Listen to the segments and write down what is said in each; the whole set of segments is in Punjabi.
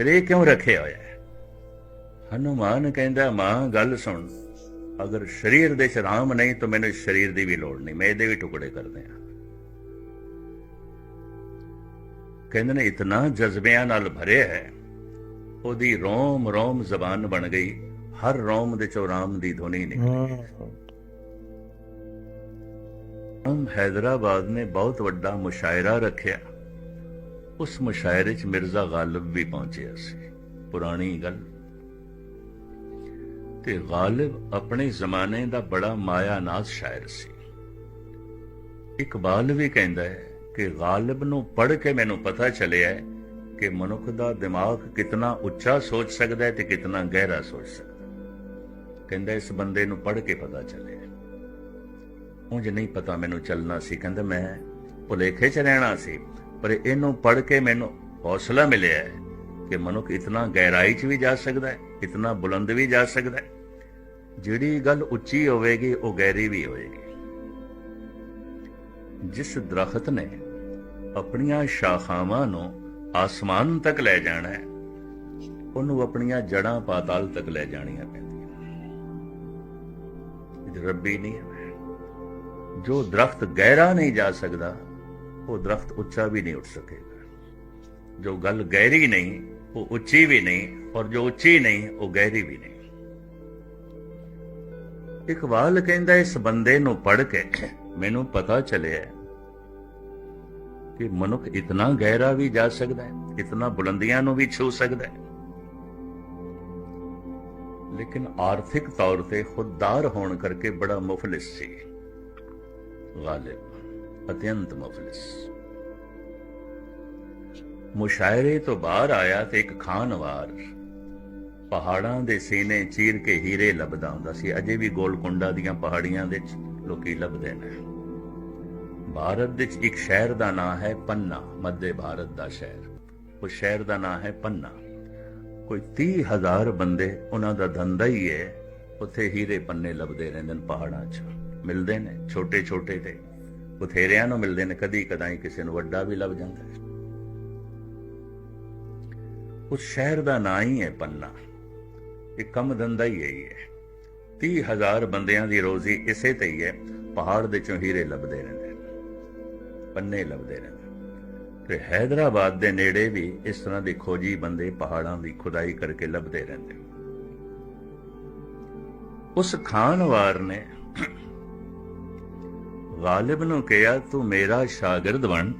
ਫਿਰ ਇਹ ਕਿਉਂ ਰੱਖਿਆ ਹੋਇਆ ਹੈ? ਹਨੂਮਾਨ ਕਹਿੰਦਾ ਮਾਂ ਗੱਲ ਸੁਣ। ਅਗਰ ਸਰੀਰ ਦੇ ਚ ਰਾਮ ਨਹੀਂ ਤਾਂ ਮੈਨੂੰ ਸਰੀਰ ਦੀ ਵੀ ਲੋੜ ਨਹੀਂ। ਮੈਂ ਇਹਦੇ ਵੀ ਟੁਕੜੇ ਕਰਦੇ ਆ ਕਹਿੰਦੇ ਨੇ ਇਤਨਾ ਜਜ਼ਬਿਆਂ ਨਾਲ ਭਰਿਆ ਹੈ। ਉਹਦੀ ਰੋਮ ਰੋਮ ਜ਼ਬਾਨ ਬਣ ਗਈ। ਹਰ ਰੋਮ ਦੇ ਚੋਂ ਰਾਮ ਦੀ ਧੁਨੀ ਨਿਕਲੀ। ਹਮ ਹੈਦਰਾਬਾਦ ਨੇ ਬਹੁਤ ਵੱਡਾ ਮੁਸ਼ਾਇਰਾ ਰੱਖਿਆ। ਉਸ ਮੁਸ਼ਾਇਰੇ 'ਚ ਮਿਰਜ਼ਾ ਗਾਲਿਬ ਵੀ ਪਹੁੰਚਿਆ ਸੀ। ਪੁਰਾਣੀ ਗੱਲ। ਤੇ ਗਾਲਿਬ ਆਪਣੇ ਜ਼ਮਾਨੇ ਦਾ ਬੜਾ ਮਾਇਆਨਾਜ਼ ਸ਼ਾਇਰ ਸੀ। ਇਕਬਾਲ ਵੀ ਕਹਿੰਦਾ ਹੈ ਕਿ ਗਾਲਿਬ ਨੂੰ ਪੜ੍ਹ ਕੇ ਮੈਨੂੰ ਪਤਾ ਚੱਲਿਆ ਕਿ ਮਨੁੱਖ ਦਾ ਦਿਮਾਗ ਕਿਤਨਾ ਉੱਚਾ ਸੋਚ ਸਕਦਾ ਹੈ ਤੇ ਕਿਤਨਾ ਗਹਿਰਾ ਸੋਚ ਸਕਦਾ ਕਹਿੰਦਾ ਇਸ ਬੰਦੇ ਨੂੰ ਪੜ੍ਹ ਕੇ ਪਤਾ ਚੱਲਿਆ ਉਂਝ ਨਹੀਂ ਪਤਾ ਮੈਨੂੰ ਚੱਲਣਾ ਸੀ। ਕਹਿੰਦਾ ਮੈਂ ਭੁਲੇਖੇ 'ਚ ਰਹਿਣਾ ਸੀ। ਪਰ ਇਹਨੂੰ ਪੜ੍ਹ ਕੇ ਮੈਨੂੰ ਹੌਸਲਾ ਮਿਲਿਆ ਹੈ ਕਿ ਮਨੁੱਖ ਇਤਨਾ ਗਹਿਰਾਈ 'ਚ ਵੀ ਜਾ ਸਕਦਾ ਹੈ, ਇਤਨਾ ਬੁਲੰਦ ਵੀ ਜਾ ਸਕਦਾ ਹੈ। ਜਿਹੜੀ ਗੱਲ ਉੱਚੀ ਹੋਵੇਗੀ, ਉਹ ਗਹਿਰੀ ਵੀ ਹੋਵੇਗੀ। ਜਿਸ ਦਰਖਤ ਨੇ ਆਪਣੀਆਂ ਸ਼ਾਖਾਵਾਂ ਨੂੰ ਆਸਮਾਨ ਤੱਕ ਲੈ ਜਾਣਾ ਹੈ, ਉਹਨੂੰ ਆਪਣੀਆਂ ਜੜਾਂ ਪਾਤਾਲ ਤੱਕ ਲੈ ਜਾਣੀਆਂ ਪੈਂਦੀਆਂ ਰੱਬੀ ਨਹੀਂ ਜੋ ਦਰਖਤ ਗਹਿਰਾ ਨਹੀਂ ਜਾ ਸਕਦਾ ਉਹ ਦਰਖਤ ਉੱਚਾ ਵੀ ਨਹੀਂ ਉੱਠ ਸਕੇਗਾ। ਜੋ ਗੱਲ ਗਹਿਰੀ ਨਹੀਂ, ਉਹ ਉੱਚੀ ਵੀ ਨਹੀਂ, ਔਰ ਜੋ ਉੱਚੀ ਨਹੀਂ, ਉਹ ਗਹਿਰੀ ਵੀ ਨਹੀਂ। ਇਕਬਾਲ ਕਹਿੰਦਾ, ਇਸ ਬੰਦੇ ਨੂੰ ਪੜ੍ਹ ਕੇ ਮੈਨੂੰ ਪਤਾ ਚੱਲਿਆ ਕਿ ਮਨੁੱਖ ਇਤਨਾ ਗਹਿਰਾ ਵੀ ਜਾ ਸਕਦਾ ਹੈ, ਇਤਨਾ ਬੁਲੰਦੀਆਂ ਨੂੰ ਵੀ ਛੂ ਸਕਦਾ ਹੈ। ਲੇਕਿਨ ਆਰਥਿਕ ਤੌਰ ਤੇ ਖੁਦਦਾਰ ਹੋਣ ਕਰਕੇ ਬੜਾ ਮੁਫਲਿਸ ਸੀ, ਗਾਲਿਬ। ਅਤਿਅੰਤ ਮੁਫਲਿਸ। ਮੁਸ਼ਾਇਰੇ ਤੋਂ ਬਾਹਰ ਆਇਆ ਤੇ ਇੱਕ ਖਾਨਵਾਰ ਪਹਾੜਾਂ ਦੇ ਸੀਨੇ ਚੀਰ ਕੇ ਹੀਰੇ ਲੱਭਦਾ ਹੁੰਦਾ ਸੀ। ਅਜੇ ਵੀ ਗੋਲਕੁੰਡਾ ਦੀਆਂ ਪਹਾੜੀਆਂ ਦੇ ਵਿੱਚ ਲੋਕੀ ਲੱਭਦੇ ਨੇ। ਭਾਰਤ ਵਿੱਚ ਇੱਕ ਸ਼ਹਿਰ ਦਾ ਨਾਮ ਹੈ ਪੰਨਾ, ਮੱਧੇ ਭਾਰਤ ਦਾ ਸ਼ਹਿਰ। ਉਸ ਸ਼ਹਿਰ ਦਾ ਨਾਮ ਹੈ ਪੰਨਾ। ਕੋਈ 30000 ਬੰਦੇ ਉਹਨਾਂ ਦਾ ਧੰਦਾ ਹੀ ਹੈ, ਉੱਥੇ ਹੀਰੇ ਪੰਨੇ ਲੱਭਦੇ ਰਹਿੰਦੇ ਨੇ ਪਹਾੜਾਂ 'ਚ। ਮਿਲਦੇ ਨੇ ਛੋਟੇ ਛੋਟੇ ਤੇ। ਬਥੇਰਿਆਂ ਨੂੰ ਮਿਲਦੇ ਨੇ, ਕਦੀ ਕਦਾਈ ਕਿਸੇ ਨੂੰ ਵੱਡਾ ਵੀ ਲੱਭ ਜਾਂਦਾ ਹੈ। ਉਸ ਸ਼ਹਿਰ ਦਾ ਨਾਂ ਹੀ ਹੈ ਪੰਨਾ। ਇਹ ਕੰਮ ਧੰਦਾ ਹੀ ਇਹੀ ਹੈ। 30000 ਬੰਦਿਆਂ ਦੀ ਰੋਜ਼ੀ ਇਸੇ ਤੇ ਹੀ ਹੈ, ਪਹਾੜ ਦੇ ਚੋਂ ਹੀਰੇ ਲੱਭਦੇ ਰਹਿੰਦੇ ਨੇ, ਪੰਨੇ ਲੱਭਦੇ ਰਹਿੰਦੇ ਤੇ ਹੈਦਰਾਬਾਦ ਦੇ ਨੇੜੇ ਵੀ ਇਸ ਤਰ੍ਹਾਂ ਦੇ ਖੋਜੀ ਬੰਦੇ ਪਹਾੜਾਂ ਦੀ ਖੁਦਾਈ ਕਰਕੇ ਲੱਭਦੇ ਰਹਿੰਦੇ ਉਸ ਖਾਨਵਾਰ ਨੇ ਗਾਲਿਬ ਨੂੰ ਕਿਹਾ, ਤੂੰ ਮੇਰਾ ਸ਼ਾਗਿਰਦ ਬਣ।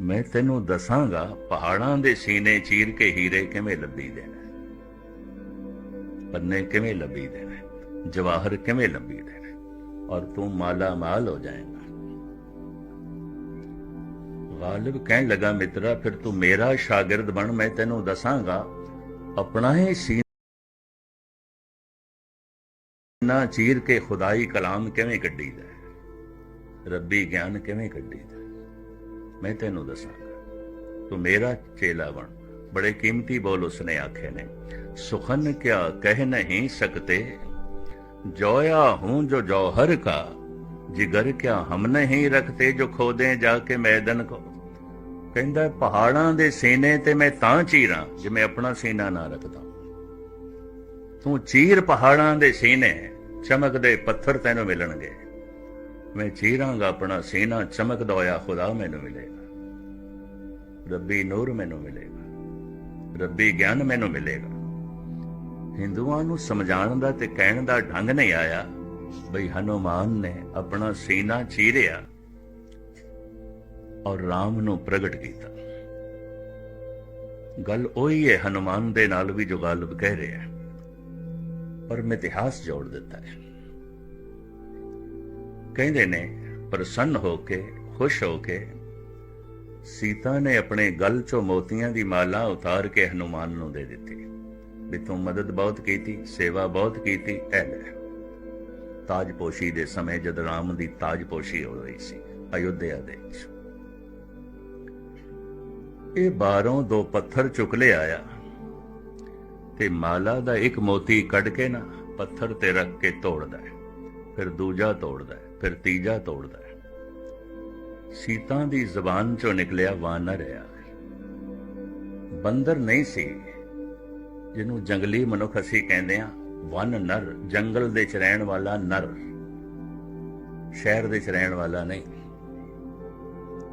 ਮੈਂ ਤੈਨੂੰ ਦੱਸਾਂਗਾ, ਪਹਾੜਾਂ ਦੇ ਸੀਨੇ ਚੀਰ ਕੇ ਹੀਰੇ ਕਿਵੇਂ ਲੱਭੀ ਦੇਣਾ ਪੰਨੇ ਕਿਵੇਂ ਲੱਭੀ ਦੇਣਾ ਜਵਾਹਰ ਕਿਵੇਂ ਲੱਭੀ ਦੇਣਾ ਔਰ ਤੂੰ ਮਾਲਾ ਮਾਲ ਹੋ ਜਾਏਗਾ। ਗਾਲਿਬ ਕਹਿਣ ਲੱਗਾ, ਮਿੱਤਰਾ, ਫਿਰ ਤੂੰ ਮੇਰਾ ਸ਼ਾਗਿਰਦ ਬਣ, ਮੈਂ ਤੈਨੂੰ ਦੱਸਾਂਗਾ, ਆਪਣਾ ਹੀ ਸੀਨਾ ਚੀਰ ਕੇ ਖੁਦਾਈ ਕਲਾਮ ਕਿਵੇਂ ਕੱਢੀਦਾ ਹੈ ਰੱਬੀ ਗਿਆਨ ਕਿਵੇਂ ਕੱਢੀਦਾ? ਮੈਂ ਤੈਨੂੰ ਦੱਸਾਂਗਾ। ਤੂੰ ਮੇਰਾ ਚੇਲਾ ਬਣ। ਬੜੇ ਕੀਮਤੀ ਬੋਲ ਉਸਨੇ ਆਖੇ ਨੇ। ਸੁਖਨ ਕਿਆ ਕਹਿ ਨਹੀਂ ਸਕਤੇ? जोया हूं जो जौहर का ਜਿਗਰ ਕਿਆ ਹਮ ਨਹੀਂ ਰਖਤੇ ਜੋ ਖੋਦੇ ਜਾ ਕੇ ਮੈਦਨ ਕੋ। ਕਹਿੰਦਾ, ਪਹਾੜਾਂ ਦੇ ਸੀਨੇ ਤੇ ਮੈਂ ਤਾਂ ਚੀਰਾਂ ਜਿਵੇਂ ਆਪਣਾ ਸੀਨਾ ਨਾ ਰੱਖਦਾ। ਤੂੰ ਚੀਰ ਪਹਾੜਾਂ ਦੇ ਸੀਨੇ, ਚਮਕਦੇ ਪੱਥਰ ਤੈਨੂੰ ਮਿਲਣਗੇ। ਮੈਂ ਚੀਰਾਂਗਾ ਆਪਣਾ ਸੀਨਾ ਚਮਕਦਾ ਹੋਇਆ ਖੁਦਾ ਮੈਨੂੰ ਮਿਲੇਗਾ। ਰੱਬੀ ਨੂਰ ਮੈਨੂੰ ਮਿਲੇਗਾ। ਰੱਬੀ ਗਿਆਨ ਮੈਨੂੰ ਮਿਲੇਗਾ। ਹਿੰਦੂਆਂ ਨੂੰ ਸਮਝਾਉਣ ਦਾ ਤੇ ਕਹਿਣ ਦਾ ਢੰਗ ਨਹੀਂ ਆਇਆ। ਬਈ ਹਨੂਮਾਨ ਨੇ ਆਪਣਾ ਸੀਨਾ ਚੀਰਿਆ ਔਰ ਰਾਮ ਨੂੰ ਪ੍ਰਗਟ ਕੀਤਾ। ਗੱਲ ਉਹੀ ਹੈ, ਹਨੂਮਾਨ ਦੇ ਨਾਲ ਵੀ ਜੋ ਗਾਲਬ ਕਹਿ ਰਿਹਾ ਪਰ ਮਿਥਿਹਾਸ ਜੋੜ ਦਿੱਤਾ ਹੈ। ਕਹਿੰਦੇ ਨੇ, ਪ੍ਰਸੰਨ ਹੋ ਕੇ, ਖੁਸ਼ ਹੋ ਕੇ। ਸੀਤਾ ਨੇ ਆਪਣੇ ਗਲ ਚੋਂ ਮੋਤੀਆਂ ਦੀ ਮਾਲਾ ਉਤਾਰ ਕੇ ਹਨੂਮਾਨ ਨੂੰ ਦੇ ਦਿੱਤੀ। ਵੀ ਤੂੰ ਮਦਦ ਬਹੁਤ ਕੀਤੀ, ਸੇਵਾ ਬਹੁਤ ਕੀਤੀ, ਐ ਲੈ। ਤਾਜਪੋਸ਼ੀ ਦੇ ਸਮੇਂ ਜਦ ਰਾਮ ਦੀ ਤਾਜਪੋਸ਼ੀ ਹੋ ਰਹੀ ਸੀ, ਅਯੁੱਧਿਆ ਦੇ ਵਿੱਚ। ਇਹ ਬਾਹਰੋਂ ਦੋ ਪੱਥਰ ਚੁੱਕ ਲਿਆਇਆ ਤੇ ਮਾਲਾ ਦਾ ਇੱਕ ਮੋਤੀ ਕੱਢ ਕੇ ਨਾ, ਪੱਥਰ ਤੇ ਰੱਖ ਕੇ ਤੋੜਦਾ ਹੈ। ਫਿਰ ਦੂਜਾ ਤੋੜਦਾ ਹੈ, ਫਿਰ ਤੀਜਾ ਤੋੜਦਾ ਹੈ। ਸੀਤਾ ਦੀ ਜ਼ਬਾਨ ਚੋਂ ਨਿਕਲਿਆ ਵਾਨਰ ਆ ਬੰਦਰ ਨਹੀਂ ਸੀ, ਜਿਹਨੂੰ ਜੰਗਲੀ ਮਨੁੱਖ ਅਸੀਂ ਕਹਿੰਦੇ ਆ ਵਨ ਨਰ, ਜੰਗਲ ਦੇ ਚ ਰਹਿਣ ਵਾਲਾ ਨਰ। ਸ਼ਹਿਰ ਦੇ ਚ ਰਹਿਣ ਵਾਲਾ ਨਹੀਂ,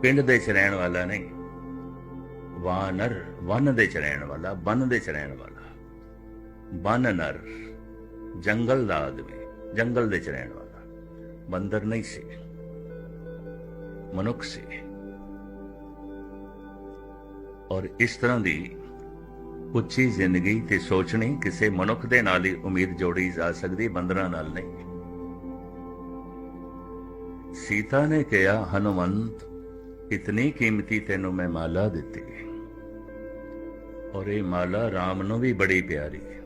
ਪਿੰਡ ਦੇ ਚ ਰਹਿਣ ਵਾਲਾ ਨਹੀਂ। ਵਾਨਰ ਵਨ ਦੇ ਚ ਰਹਿਣ ਵਾਲਾ, ਬਨ ਦੇ ਚ ਰਹਿਣ ਵਾਲਾ। ਬਨ ਨਰ, ਜੰਗਲ ਦਾ ਆਦਮੀ। ਜੰਗਲ ਦੇ ਚ ਰਹਿਣ ਵਾਲਾ। ਬੰਦਰ ਨਹੀਂ ਸੀ। ਮਨੁੱਖ ਸੀ। ਔਰ ਇਸ ਤਰ੍ਹਾਂ ਦੀ ਉੱਚੀ ਜ਼ਿੰਦਗੀ ਤੇ ਸੋਚਣੀ ਕਿਸੇ ਮਨੁੱਖ ਦੇ ਨਾਲ ਹੀ ਉਮੀਦ ਜੋੜੀ ਜਾ ਸਕਦੀ ਬੰਦਰਾਂ ਨਾਲ ਨਹੀਂ। ਸੀਤਾ ਨੇ ਕਿਹਾ, ਹਨੂਮੰਤ, ਇਤਨੀ ਕੀਮਤੀ ਤੈਨੂੰ ਮੈਂ ਮਾਲਾ ਦਿੱਤੀ। ਔਰ ਇਹ ਮਾਲਾ ਰਾਮ ਨੂੰ ਵੀ ਬੜੀ ਪਿਆਰੀ ਹੈ।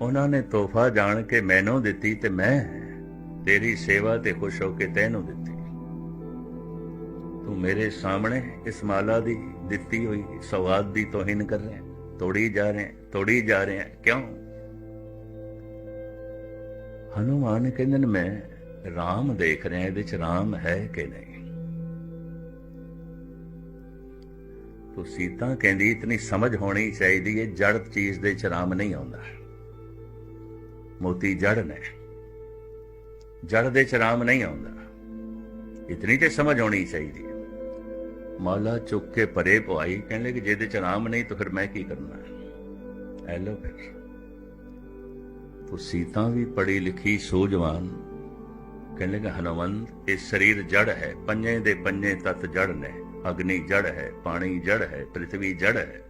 ਉਹਨਾਂ ਨੇ ਤੋਹਫਾ ਜਾਣ ਕੇ ਮੈਨੂੰ ਦਿੱਤੀ ਤੇ ਮੈਂ ਤੇਰੀ ਸੇਵਾ ਤੇ ਖੁਸ਼ ਹੋ ਕੇ ਤੈਨੂੰ ਦਿੱਤੀ। ਤੂੰ ਮੇਰੇ ਸਾਹਮਣੇ ਇਸ ਮਾਲਾ ਦੀ ਦਿੱਤੀ ਹੋਈ ਸਵਾਦ ਦੀ ਤੋਹੀਨ ਕਰ ਰਿਹਾ ਤੋੜੀ ਜਾ ਰਿਹਾ ਤੋੜੀ ਜਾ ਰਿਹਾ ਕਿਉਂ? ਹਨੂਮਾਨ ਕਹਿੰਦੇ ਨੇ, ਮੈਂ ਰਾਮ ਦੇਖ ਰਿਹਾ, ਇਹਦੇ ਚ ਰਾਮ ਹੈ ਕਿ ਨਹੀਂ? ਤੋ ਸੀਤਾ ਕਹਿੰਦੀ, ਇਤਨੀ ਸਮਝ ਹੋਣੀ ਚਾਹੀਦੀ ਹੈ ਜੜ ਚੀਜ਼ ਦੇ ਚ ਰਾਮ ਨਹੀਂ ਆਉਂਦਾ। ਮੋਤੀ ਜੜ ਨੇ। ਜੜ ਦੇ ਚ ਨਹੀਂ ਆਉਂਦਾ। ਇਤਨੀ ਤੇ ਸਮਝ ਆਉਣੀ ਚਾਹੀਦੀ ਮਾਲਾ ਚੁੱਕ ਕੇ ਪਰੇ ਪਵਾਈ ਕਹਿੰਦੇ ਕਿ ਜਿਹਦੇ ਚ ਰਾਮ ਨਹੀਂ ਤਾਂ ਫਿਰ ਮੈਂ ਕੀ ਕਰਨਾ? ਐ ਲੋ ਫਿਰ। ਤੋ ਸੀਤਾ ਵੀ ਪੜੀ ਲਿਖੀ ਸੂਝਵਾਨ। ਕਹਿੰਦੇ ਕਿ ਹਨੂਮੰਤ, ਇਹ ਸਰੀਰ ਜੜ ਹੈ। ਪੰਜੇ ਦੇ ਪੰਜੇ ਤਤ ਜੜ ਨੇ। ਅਗਨੀ ਜੜ ਹੈ, ਪਾਣੀ ਜੜ ਹੈ ਪ੍ਰithvi ਜੜ ਹੈ।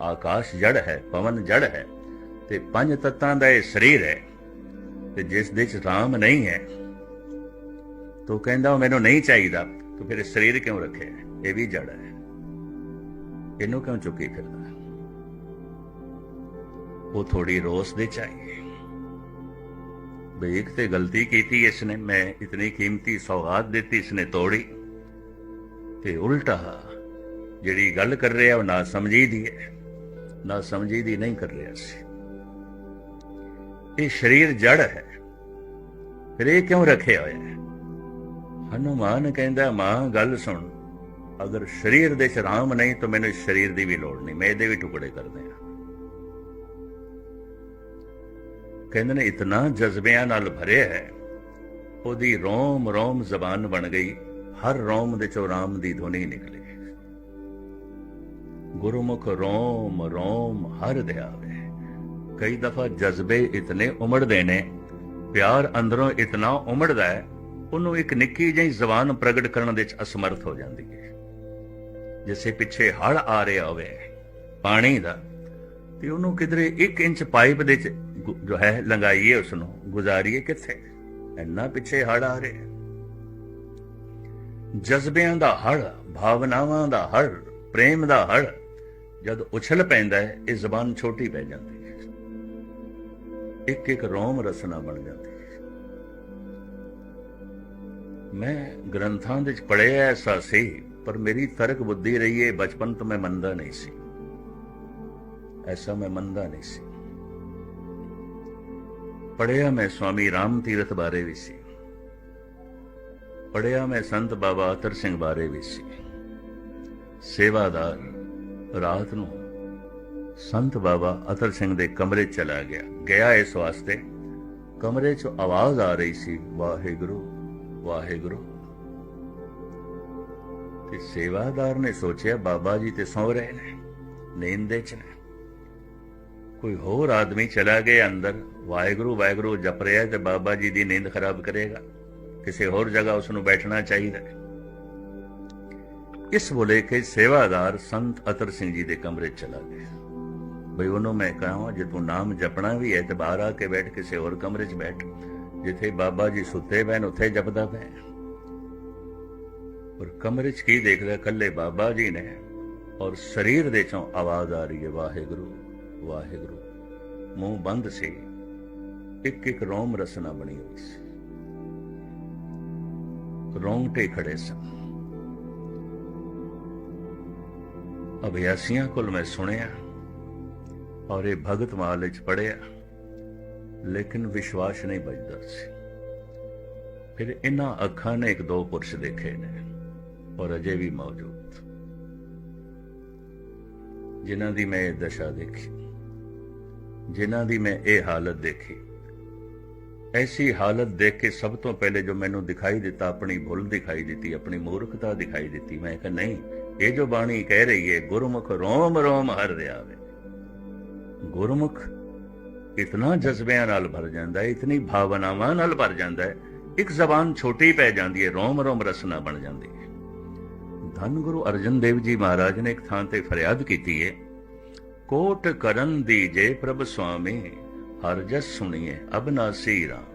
ਆਕਾਸ਼ ਜੜ ਹੈ, ਪਵਨ ਜੜ ਹੈ। ਤੇ ਪੰਜ ਤੱਤਾਂ ਦਾ ਇਹ ਸਰੀਰ ਹੈ ਤੇ ਜਿਸ ਦੇ ਚ ਰਾਮ ਨਹੀਂ ਹੈ। ਤੋ ਕਹਿੰਦਾ ਉਹ ਮੈਨੂੰ ਨਹੀਂ ਚਾਹੀਦਾ, ਤੋ ਫਿਰ ਸਰੀਰ ਕਿਉਂ ਰੱਖਿਆ ਇਹ ਵੀ ਜੜ ਹੈ। ਇਹਨੂੰ ਕਿਉਂ ਚੁੱਕੀ ਫਿਰਦਾ? ਉਹ ਥੋੜੀ ਰੋਸ ਦੇ ਚਾਹੀਏ ਬਈ ਇੱਕ ਤੇ ਗਲਤੀ ਕੀਤੀ ਇਸਨੇ, ਮੈਂ ਇਤਨੀ ਕੀਮਤੀ ਸੌਗਾਤ ਦਿੱਤੀ ਇਸਨੇ ਤੋੜੀ। ਤੇ ਉਲਟਾ, ਜਿਹੜੀ ਗੱਲ ਕਰ ਰਿਹਾ ਉਹ ਨਾ ਸਮਝੀ ਦੀ ਹੈ, ਨਾ ਸਮਝੀ ਦੀ ਨਹੀਂ ਕਰ ਰਿਹਾ ਸੀ। ਇਹ ਸਰੀਰ ਜੜ ਹੈ। ਫਿਰ ਇਹ ਕਿਉਂ ਰੱਖਿਆ ਹੋਇਆ ਹੈ? ਹਨੂਮਾਨ ਕਹਿੰਦਾ, ਮਾਂ, ਗੱਲ ਸੁਣ। ਅਗਰ ਸਰੀਰ ਦੇ ਚ ਰਾਮ ਨਹੀਂ, ਤਾਂ ਮੈਨੂੰ ਸਰੀਰ ਦੀ ਵੀ ਲੋੜ ਨਹੀਂ। ਮੈਂ ਇਹਦੇ ਵੀ ਟੁਕੜੇ ਕਰਦੇ ਆ ਕਹਿੰਦੇ ਨੇ, ਇਤਨਾ ਜਜ਼ਬਿਆਂ ਨਾਲ ਭਰਿਆ ਹੈ। ਉਹਦੀ ਰੋਮ ਰੋਮ ਜ਼ਬਾਨ ਬਣ ਗਈ। ਹਰ ਰੋਮ ਦੇ ਚੋਂ ਰਾਮ ਦੀ ਧੁਨੀ ਨਿਕਲੇ। ਗੁਰਮੁਖ ਰੋਮ ਰੋਮ ਹਰ ਧਿਆਵੇ ਕਈ ਦਫਾ ਜਜ਼ਬੇ ਇਤਨੇ ਉਮੜਦੇ ਨੇ, ਪਿਆਰ ਅੰਦਰੋਂ ਇਤਨਾ ਉਮੜਦਾ ਹੈ, ਉਹਨੂੰ ਇੱਕ ਨਿੱਕੀ ਜਿਹੀ ਜ਼ਬਾਨ ਪ੍ਰਗਟ ਕਰਨ ਵਿੱਚ ਅਸਮਰਥ ਹੋ ਜਾਂਦੀ ਹੈ। ਜਿਵੇਂ ਪਿੱਛੇ ਹੜ ਆ ਰਿਹਾ ਹੋਵੇ, ਪਾਣੀ ਦਾ, ਤੇ ਉਹਨੂੰ ਕਿਧਰੇ 1 ਇੰਚ ਪਾਈਪ ਦੇ ਚ ਜੋ ਹੈ ਲੰਗਾਈਏ ਉਸ ਨੂੰ ਗੁਜ਼ਾਰੀਏ ਕਿੱਥੇ? ਇੰਨਾ ਪਿੱਛੇ ਹੜ ਆ ਰਿਹਾ ਜਜ਼ਬਿਆਂ ਦਾ ਹੜ ਭਾਵਨਾਵਾਂ ਦਾ ਹੜ ਪ੍ਰੇਮ ਦਾ ਹੜ ਜਦ ਉਛਲ ਪੈਂਦਾ ਹੈ, ਇਹ ਜ਼ਬਾਨ ਛੋਟੀ ਪੈ ਜਾਂਦੀ ਇੱਕ ਇੱਕ ਰੋਮ ਰਸਨਾ ਬਣ ਜਾਂਦੀ। ਮੈਂ ਗ੍ਰੰਥਾਂ ਵਿੱਚ ਪੜ੍ਹਿਆ ਐਸਾ ਸੀ, ਪਰ ਮੇਰੀ ਤਰਕ ਬੁੱਧੀ ਰਹੀ ਹੈ ਬਚਪਨ ਤੋਂ ਮੈਂ ਮੰਨਦਾ ਨਹੀਂ ਸੀ। ਐਸਾ ਮੈਂ ਮੰਨਦਾ ਨਹੀਂ ਸੀ। ਪੜ੍ਹਿਆ ਮੈਂ ਸਵਾਮੀ ਰਾਮ ਤੀਰਥ ਬਾਰੇ ਵੀ ਸੀ। ਪੜ੍ਹਿਆ ਮੈਂ ਸੰਤ ਬਾਬਾ ਅਤਰ ਸਿੰਘ ਬਾਰੇ ਵੀ ਸੀ। ਸੇਵਾਦਾਰ, ਰਾਤ ਨੂੰ ਸੰਤ ਬਾਬਾ ਅਤਰ ਸਿੰਘ ਦੇ ਕਮਰੇ ਚਲਾ ਗਿਆ। ਗਿਆ ਇਸ ਵਾਸਤੇ। ਕਮਰੇ 'ਚ ਆਵਾਜ਼ ਆ ਰਹੀ ਸੀ, ਵਾਹਿਗੁਰੂ ਵਾਹਿਗੁਰੂ। ਤੇ ਸੇਵਾਦਾਰ ਨੇ ਸੋਚਿਆ, ਬਾਬਾ ਜੀ ਤੇ ਸੌ ਰਹੇ ਨੇ, ਨੀਂਦ ਦੇ 'ਚ ਨੇ। ਕੋਈ ਹੋਰ ਆਦਮੀ ਚਲਾ ਗਿਆ ਅੰਦਰ। ਵਾਹਿਗੁਰੂ ਵਾਹਿਗੁਰੂ, ਜਪ ਰਿਹਾ ਤੇ ਬਾਬਾ ਜੀ ਦੀ ਨੀਂਦ ਖਰਾਬ ਕਰੇਗਾ। ਕਿਸੇ ਹੋਰ ਜਗ੍ਹਾ ਉਸ ਨੂੰ ਬੈਠਣਾ ਚਾਹੀਦਾ ਇਸ ਬੋਲੇ ਕੇ ਸੇਵਾਦਾਰ ਸੰਤ ਅਤਰ ਸਿੰਘ ਜੀ ਦੇ ਕਮਰੇ ਚਲਾ ਗਿਆ। ਬਈ ਉਹਨੂੰ ਮੈਂ ਕਹਾਂ, ਜੇ ਤੂੰ ਨਾਮ ਜਪਣਾ ਵੀ ਹੈ, ਤੇ ਬਾਹਰ ਆ ਕੇ ਬੈਠ, ਕਿਸੇ ਹੋਰ ਕਮਰੇ 'ਚ ਬੈਠ। ਜਿੱਥੇ ਬਾਬਾ ਜੀ ਸੁੱਤੇ ਬੈਨ ਉੱਥੇ ਜਪਦਾ ਪੈ ਔਰ ਕਮਰੇ 'ਚ ਕੀ ਦੇਖਦਾ? ਕੱਲੇ ਬਾਬਾ ਜੀ ਨੇ। ਔਰ ਸਰੀਰ ਦੇ ਚੋਂ ਆਵਾਜ਼ ਆ ਰਹੀ ਹੈ, ਵਾਹਿਗੁਰੂ ਵਾਹਿਗੁਰੂ। ਮੂੰਹ ਬੰਦ ਸੀ। ਇੱਕ ਇੱਕ ਰੋਮ ਰਸਨਾ ਬਣੀ ਹੋਈ ਸੀ। ਰੋਂਗਟੇ ਖੜੇ ਸਨ। ਅਭਿਆਸੀਆਂ ਕੋਲ ਮੈਂ ਸੁਣਿਆ ਔਰ ਇਹ ਭਗਤ ਮਾਲ ਵਿੱਚ ਪੜਿਆ ਲੇਕਿਨ ਵਿਸ਼ਵਾਸ ਨਹੀਂ ਬਚਦਾ ਸੀ। ਫਿਰ ਇਹਨਾਂ ਅੱਖਾਂ ਨੇ ਇੱਕ ਦੋ ਪੁਰਸ਼ ਦੇਖੇ ਨੇ ਔਰ ਅਜੇ ਵੀ ਮੌਜੂਦ। ਜਿਨ੍ਹਾਂ ਦੀ ਮੈਂ ਇਹ ਦਸ਼ਾ ਦੇਖੀ, ਜਿਨ੍ਹਾਂ ਦੀ ਮੈਂ ਇਹ ਹਾਲਤ ਦੇਖੀ। ਐਸੀ ਹਾਲਤ ਦੇਖ ਕੇ ਸਭ ਤੋਂ ਪਹਿਲੇ ਜੋ ਮੈਨੂੰ ਦਿਖਾਈ ਦਿੱਤਾ, ਆਪਣੀ ਭੁੱਲ ਦਿਖਾਈ ਦਿੱਤੀ, ਆਪਣੀ ਮੂਰਖਤਾ ਦਿਖਾਈ ਦਿੱਤੀ, ਮੈਂ ਕਿਹਾ, ਨਹੀਂ, ਇਹ ਜੋ ਬਾਣੀ ਕਹਿ ਰਹੀ ਹੈ ਗੁਰਮੁਖ ਰੋਮ ਰੋਮ ਹਰ ਵੇ ਗੁਰਮੁਖ ਇਤਨਾ ਜਜ਼ਬਿਆਂ ਨਾਲ ਭਰ ਜਾਂਦਾ ਹੈ, ਇਤਨੀ ਭਾਵਨਾਵਾਂ ਨਾਲ ਭਰ ਜਾਂਦਾ ਹੈ, ਇੱਕ ਜ਼ਬਾਨ ਛੋਟੀ ਪੈ ਜਾਂਦੀ ਹੈ, ਰੋਮ ਰੋਮ ਰਸਨਾ ਬਣ ਜਾਂਦੀ ਹੈ। ਧੰਨ ਗੁਰੂ ਅਰਜਨ ਦੇਵ ਜੀ ਮਹਾਰਾਜ ਨੇ ਇੱਕ ਥਾਂ ਤੇ ਫਰਿਆਦ ਕੀਤੀ ਹੈ, ਕੋਟ ਕਰਨ ਦੀ ਜੇ ਪ੍ਰਭ ਸੁਆਮੀ, ਹਰ ਜਸ ਸੁਣੀਏ ਅਬਨਾਸੀ ਰਾਮ।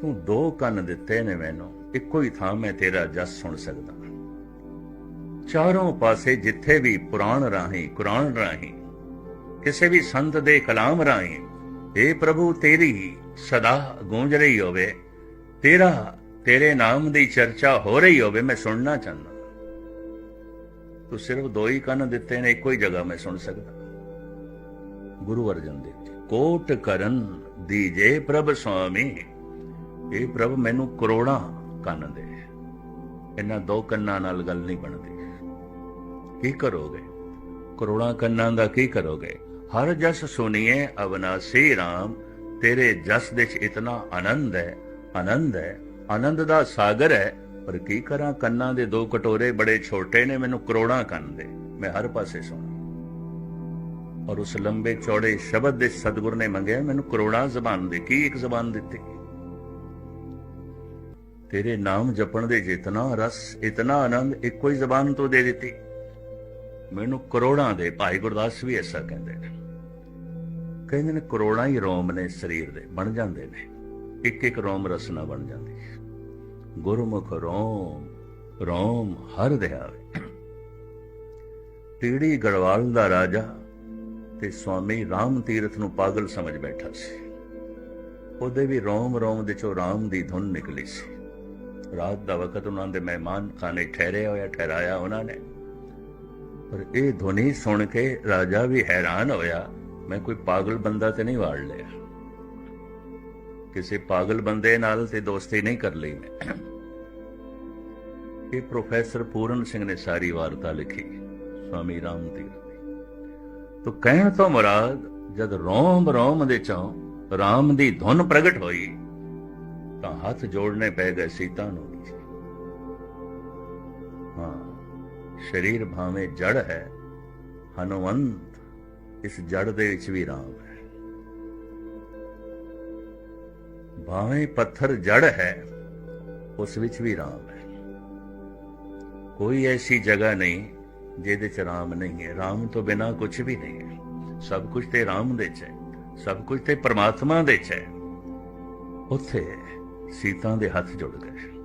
ਤੂੰ ਦੋ ਕੰਨ ਦਿੱਤੇ ਨੇ ਮੈਨੂੰ, ਇੱਕੋ ਹੀ ਥਾਂ ਮੈਂ ਤੇਰਾ ਜਸ ਸੁਣ ਸਕਦਾ। ਚਾਰੋਂ ਪਾਸੇ ਜਿੱਥੇ ਵੀ ਪੁਰਾਣ ਰਾਹੀਂ, ਕੁਰਾਨ ਰਾਹੀਂ, ਕਿਸੇ ਵੀ ਸੰਤ ਦੇ ਕਲਾਮ ਰਾਹੀਂ ਏ ਪ੍ਰਭੂ ਤੇਰੀ ਸਦਾ ਗੂੰਜ ਰਹੀ ਹੋਵੇ, ਤੇਰਾ, ਤੇਰੇ ਨਾਮ ਦੀ ਚਰਚਾ ਹੋ ਰਹੀ ਹੋਵੇ, ਮੈਂ ਸੁਣਨਾ ਚਾਹੁੰਦਾ ਤੂੰ ਸਿਰਫ ਦੋ ਹੀ ਕੰਨ ਦਿੱਤੇ ਨੇ, ਇੱਕੋ ਹੀ ਜਗ੍ਹਾ ਮੈਂ ਸੁਣ ਸਕਦਾ। ਗੁਰੂ ਅਰਜਨ ਦੇਵ ਜੀ, ਕੋਟ ਕਰਨ ਦੀਜੇ ਪ੍ਰਭ ਸੁਆਮੀ ਇਹ ਪ੍ਰਭ ਮੈਨੂੰ ਕਰੋੜਾਂ ਕੰਨ ਦੇ। ਇਹਨਾਂ ਦੋ ਕੰਨਾਂ ਨਾਲ ਗੱਲ ਨਹੀਂ ਬਣਦੀ। ਕੀ ਕਰੋਗੇ? ਕਰੋੜਾਂ ਕੰਨਾਂ ਦਾ ਕੀ ਕਰੋਗੇ? ਹਰ ਜਸ ਸੁਣੀਏ ਅਵਨਾਸੀ RAM ਤੇਰੇ ਜਸ ਦੇ ਚ ਇਤਨਾ ਆਨੰਦ ਹੈ ਆਨੰਦ ਹੈ, ਆਨੰਦ ਦਾ ਸਾਗਰ ਹੈ। ਪਰ ਕੀ ਕਰਾਂ ਕੰਨਾਂ ਦੇ ਦੋ ਕਟੋਰੇ ਬੜੇ ਛੋਟੇ ਨੇ ਮੈਨੂੰ ਕਰੋੜਾਂ ਕੰਨ ਦੇ। ਮੈਂ ਹਰ ਪਾਸੇ ਸੁਣਾ। ਔਰ ਉਸ ਲੰਬੇ ਚੌੜੇ ਸ਼ਬਦ ਦੇ ਸਤਿਗੁਰ ਨੇ ਮੰਗਿਆ, ਮੈਨੂੰ ਕਰੋੜਾਂ ਜ਼ਬਾਨ ਦੇ। ਕੀ ਇੱਕ ਜ਼ਬਾਨ ਦਿੱਤੀ? ਤੇਰੇ ਨਾਮ ਜਪਣ ਦੇ ਜਿਤਨਾ ਰਸ, ਇਤਨਾ ਆਨੰਦ ਇੱਕੋ ਹੀ ਜ਼ਬਾਨ ਤੋਂ ਦੇ ਦਿੱਤੀ। ਮੈਨੂੰ ਕਰੋੜਾਂ ਦੇ ਭਾਈ ਗੁਰਦਾਸ ਵੀ ਐਸਾ ਕਹਿੰਦੇ ਨੇ। ਕਹਿੰਦੇ ਨੇ ਕਰੋੜਾਂ ਹੀ ਰੋਮ ਨੇ ਸਰੀਰ ਦੇ, ਬਣ ਜਾਂਦੇ ਨੇ। ਇੱਕ ਇੱਕ ਰੋਮ ਰਸਨਾ ਬਣ ਜਾਂਦੀ ਹੈ। ਗੁਰਮੁਖ ਰੋਮ ਰੋਮ ਹਰ ਦਿਹਾਵੇ। ਟੀੜੀ ਗੜਵਾਲ ਦਾ ਰਾਜਾ ਤੇ ਸਵਾਮੀ ਰਾਮ ਤੀਰਥ ਨੂੰ ਪਾਗਲ ਸਮਝ ਬੈਠਾ ਸੀ। ਉਹਦੇ ਵੀ ਰੋਮ ਰੋਮ ਦੇ ਚੋਂ ਰਾਮ ਦੀ ਧੁਨ ਨਿਕਲੀ ਸੀ। ਰਾਤ ਦਾ ਵਕਤ ਉਹਨਾਂ ਦੇ ਮਹਿਮਾਨ ਖਾਨੇ ਠਹਿਰੇ ਹੋਇਆ, ਠਹਿਰਾਇਆ ਉਹਨਾਂ ਨੇ। ਪਰ ਇਹ ਧੁਨੀ ਸੁਣ ਕੇ ਰਾਜਾ ਵੀ ਹੈਰਾਨ ਹੋਇਆ, ਮੈਂ ਕੋਈ ਪਾਗਲ ਬੰਦਾ ਤੇ ਨਹੀਂ ਵਾੜ ਲਿਆ। ਕਿਸੇ ਪਾਗਲ ਬੰਦੇ ਨਾਲ ਤੇ ਦੋਸਤੀ ਨਹੀਂ ਕਰ ਲਈ ਮੈਂ। ਇਹ ਪ੍ਰੋਫੈਸਰ ਪੂਰਨ ਸਿੰਘ ਨੇ ਸਾਰੀ ਵਾਰਤਾ ਲਿਖੀ, ਸਵਾਮੀ ਰਾਮ ਤੀਰਥ ਦੀ। ਤੋ ਕਹਿਣ ਤੋਂ ਮੁਰਾਦ, ਜਦ ਰੋਮ ਰੋਮ ਦੇ ਚੋਂ ਰਾਮ ਦੀ ਧੁਨ ਪ੍ਰਗਟ ਹੋਈ, ਤਾਂ ਹੱਥ ਜੋੜਨੇ ਪੈ ਗਏ ਸੀਤਾ ਨੂੰ। ਹਾਂ ਸਰੀਰ ਭਾਵੇਂ ਜੜ ਹੈ, ਹਨੂਮੰਤ ਇਸ ਜੜ ਦੇ ਵਿੱਚ ਵੀ ਰਾਮ ਹੈ। ਭਾਵੇਂ ਪੱਥਰ ਜੜ ਹੈ, ਉਸ ਵਿੱਚ ਵੀ ਰਾਮ ਹੈ। ਕੋਈ ਐਸੀ ਜਗ੍ਹਾ ਨਹੀਂ ਜਿਹਦੇ ਚ ਰਾਮ ਨਹੀਂ ਹੈ। ਰਾਮ ਤੋਂ ਬਿਨਾ ਕੁਝ ਵੀ ਨਹੀਂ ਹੈ। ਸਭ ਕੁਝ ਤੇ ਰਾਮ ਦੇ ਚ ਹੈ। ਸਭ ਕੁਝ ਤੇ ਪਰਮਾਤਮਾ ਦੇ ਚ ਹੈ। ਉੱਥੇ ਸੀਤਾ ਦੇ ਹੱਥ ਜੁੜ ਗਏ।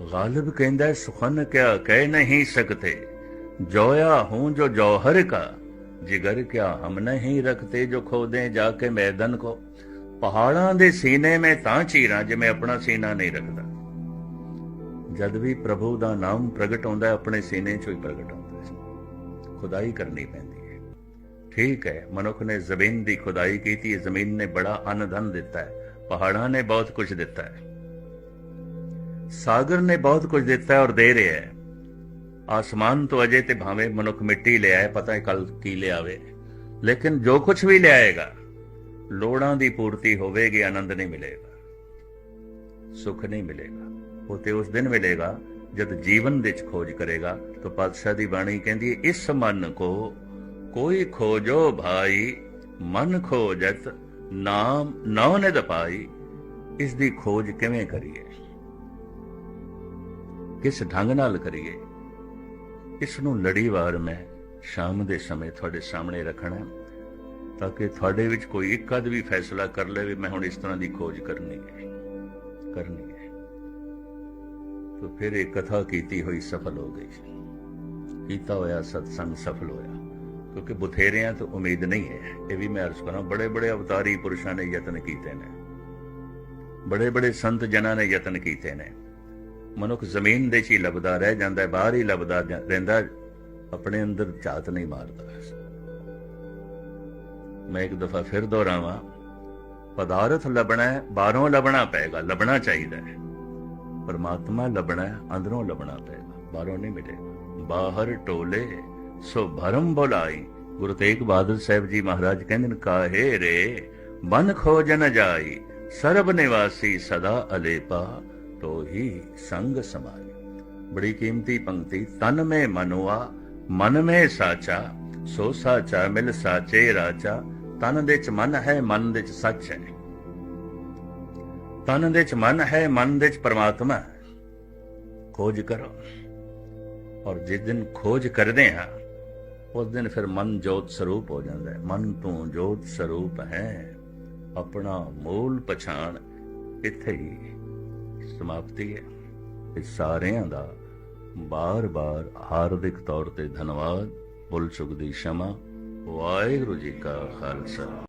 ਗਾਲਿਬ ਕਹਿੰਦਾ ਸੁਖਨ ਕਿਆ ਕਹਿ ਨਹੀਂ ਸਕਤੇ ਜੋਇਆ ਹੂੰ ਜੋ ਜੌਹਰ ਕਾ ਜਿਗਰ ਕਿਆ ਹਮ ਨਹੀਂ ਰਖਤੇ ਜੋ ਖੋਦੇ ਜਾ ਕੇ ਮੈਦਾਨ ਕੋ ਪਹਾੜਾਂ ਦੇ ਸੀਨੇ ਮੈਂ ਤਾਂ ਚੀਰਾਂ ਜਿਵੇਂ ਆਪਣਾ ਸੀਨਾ ਨਹੀਂ ਰੱਖਦਾ ਜਦ ਵੀ ਪ੍ਰਭੂ ਦਾ ਨਾਮ ਪ੍ਰਗਟ ਹੁੰਦਾ ਹੈ ਆਪਣੇ ਸੀਨੇ 'ਚੋਂ ਹੀ ਪ੍ਰਗਟ ਹੁੰਦਾ ਹੈ ਖੁਦਾਈ ਕਰਨੀ ਪੈਂਦੀ ਹੈ ਠੀਕ ਹੈ ਮਨੁੱਖ ਨੇ ਜ਼ਮੀਨ ਦੀ ਖੁਦਾਈ ਕੀਤੀ ਹੈ ਜ਼ਮੀਨ ਨੇ ਬੜਾ ਅੰਨ ਦਿੱਤਾ ਹੈ ਪਹਾੜਾਂ ਨੇ ਬਹੁਤ ਕੁਝ ਦਿੱਤਾ ਹੈ ਸਾਗਰ ਨੇ ਬਹੁਤ ਕੁਝ ਦਿੱਤਾ ਔਰ ਦੇ ਰਿਹਾ ਹੈ। ਆਸਮਾਨ ਤੋਂ ਅਜੇ ਤੇ ਭਾਵੇਂ ਮਨੁੱਖ ਮਿੱਟੀ ਲਿਆਏ ਪਤਾ ਹੈ ਕੱਲ ਕੀ ਲਿਆਵੇ। ਲੇਕਿਨ ਜੋ ਕੁਝ ਵੀ ਲਿਆਏਗਾ, ਲੋੜਾਂ ਦੀ ਪੂਰਤੀ ਹੋਵੇਗੀ, ਆਨੰਦ ਨਹੀਂ ਮਿਲੇਗਾ। ਸੁਖ ਨਹੀਂ ਮਿਲੇਗਾ। ਉਹ ਤੇ ਉਸ ਦਿਨ ਮਿਲੇਗਾ, ਜਦ ਜੀਵਨ ਵਿੱਚ ਖੋਜ ਕਰੇਗਾ। ਤਾਂ ਪਾਤਸ਼ਾਹ ਦੀ ਬਾਣੀ ਕਹਿੰਦੀ ਹੈ, ਇਸ ਮਨ ਕੋ ਕੋਈ ਖੋਜੋ ਭਾਈ, ਮਨ ਖੋਜਤ, ਨਾਮ ਨੌ ਨਿਦ ਪਾਈ। ਇਸ ਦੀ ਖੋਜ ਕਿਵੇਂ ਕਰੀਏ? ਕਿਸ ਢੰਗ ਨਾਲ ਕਰੀਏ? ਇਸ ਨੂੰ ਲੜੀਵਾਰ ਮੈਂ ਸ਼ਾਮ ਦੇ ਸਮੇਂ ਤੁਹਾਡੇ ਸਾਹਮਣੇ ਰੱਖਣਾ ਤਾਂ ਕਿ ਤੁਹਾਡੇ ਵਿੱਚ ਕੋਈ ਇੱਕ ਅਦ ਵੀ ਫੈਸਲਾ ਕਰ ਲਵੇ ਮੈਂ ਹੁਣ ਇਸ ਤਰ੍ਹਾਂ ਦੀ ਖੋਜ ਕਰਨੀ ਹੈ ਕਰਨੀ ਹੈ। ਤਾਂ ਫਿਰ ਇਹ ਕਥਾ ਕੀਤੀ ਹੋਈ ਸਫਲ ਹੋ ਗਈ। ਕੀਤਾ ਹੋਇਆ ਸਤਸੰਗ ਸਫਲ ਹੋਇਆ, ਕਿਉਂਕਿ ਬੁਥੇਰਿਆਂ ਤੋਂ ਉਮੀਦ ਨਹੀਂ ਹੈ। ਇਹ ਵੀ ਮੈਂ ਅਰਜ਼ ਕਰਾਂ ਬੜੇ ਬੜੇ ਅਵਤਾਰੀ ਪੁਰਸ਼ਾਂ ਨੇ ਯਤਨ ਕੀਤੇ ਨੇ। ਬੜੇ ਬੜੇ ਸੰਤ ਜਨਾਂ ਨੇ ਯਤਨ ਕੀਤੇ ਨੇ। ਮਨੁੱਖ ਜ਼ਮੀਨ ਦੇ 'ਚ ਹੀ ਲੱਭਦਾ ਰਹਿ ਜਾਂਦਾ ਬਾਹਰ ਹੀ ਲੱਭਦਾ ਰਹਿੰਦਾ ਆਪਣੇ ਅੰਦਰ ਝਾਤ ਨਹੀਂ ਮਾਰਦਾ। ਮੈਂ ਇੱਕ ਦਫਾ ਫਿਰ ਦੁਹਰਾਵਾਂ, ਪਦਾਰਥ ਲੱਭਣਾ ਹੈ, ਬਾਹਰੋਂ ਲੱਭਣਾ ਪਏਗਾ, ਲੱਭਣਾ ਚਾਹੀਦਾ ਹੈ। ਪਰਮਾਤਮਾ ਲੱਭਣਾ ਹੈ, ਅੰਦਰੋਂ ਲੱਭਣਾ ਪਏਗਾ, ਬਾਹਰੋਂ ਨਹੀਂ ਮਿਲੇਗਾ ਬਾਹਰ ਟੋਲੇ, ਸੋ ਭਰਮ ਬੁਲਾਈ। ਗੁਰੂ ਤੇਗ ਬਹਾਦਰ ਸਾਹਿਬ ਜੀ ਮਹਾਰਾਜ ਕਹਿੰਦੇ ਨੇ, ਕਾਹੇ ਰੇ ਬਨ ਖੋਜ ਨ ਜਾਈ, ਸਰਬ ਨਿਵਾਸੀ ਸਦਾ ਅਲੇਪਾ। ਤੋ ਹੀ ਸੰਗ ਸਮਾਈ ਬੜੀ ਕੀਮਤੀ ਪੰਕਤੀ ਤਨ ਮੇ ਮਨੁਆ ਮਨ ਮੇ ਸਾਚਾ ਸੋ ਸਾਚਾ ਮਿਲ ਸਾਚੇ ਰਾਚਾ ਤਨ ਦੇ ਚ ਮਨ ਹੈ ਮਨ ਦੇ ਚ ਸੱਚ ਹੈ ਤਨ ਦੇ ਚ ਮਨ ਹੈ ਮਨ ਦੇ ਚ ਪਰਮਾਤਮਾ ਹੈ ਖੋਜ ਕਰੋ ਔਰ ਜਿਸ ਦਿਨ ਖੋਜ ਕਰਦੇ ਹਾਂ ਉਸ ਦਿਨ ਫਿਰ ਮਨ ਜੋਤ ਸਰੂਪ ਹੋ ਜਾਂਦਾ ਹੈ ਮਨ ਤੋਂ ਜੋਤ ਸਰੂਪ ਹੈ ਆਪਣਾ ਮੂਲ ਪਛਾਣ ਇੱਥੇ ਹੀ ਸਮਾਪਤੀ ਹੈ। ਇਸ ਸਾਰਿਆਂ ਦਾ ਬਾਰ-ਬਾਰ ਹਾਰਦਿਕ ਤੌਰ ਤੇ ਧੰਨਵਾਦ। ਭੁੱਲ ਚੁੱਕ ਦੀ ਸ਼ਮਾ। ਵਾਹਿਗੁਰੂ ਜੀ ਕਾ ਖਾਲਸਾ।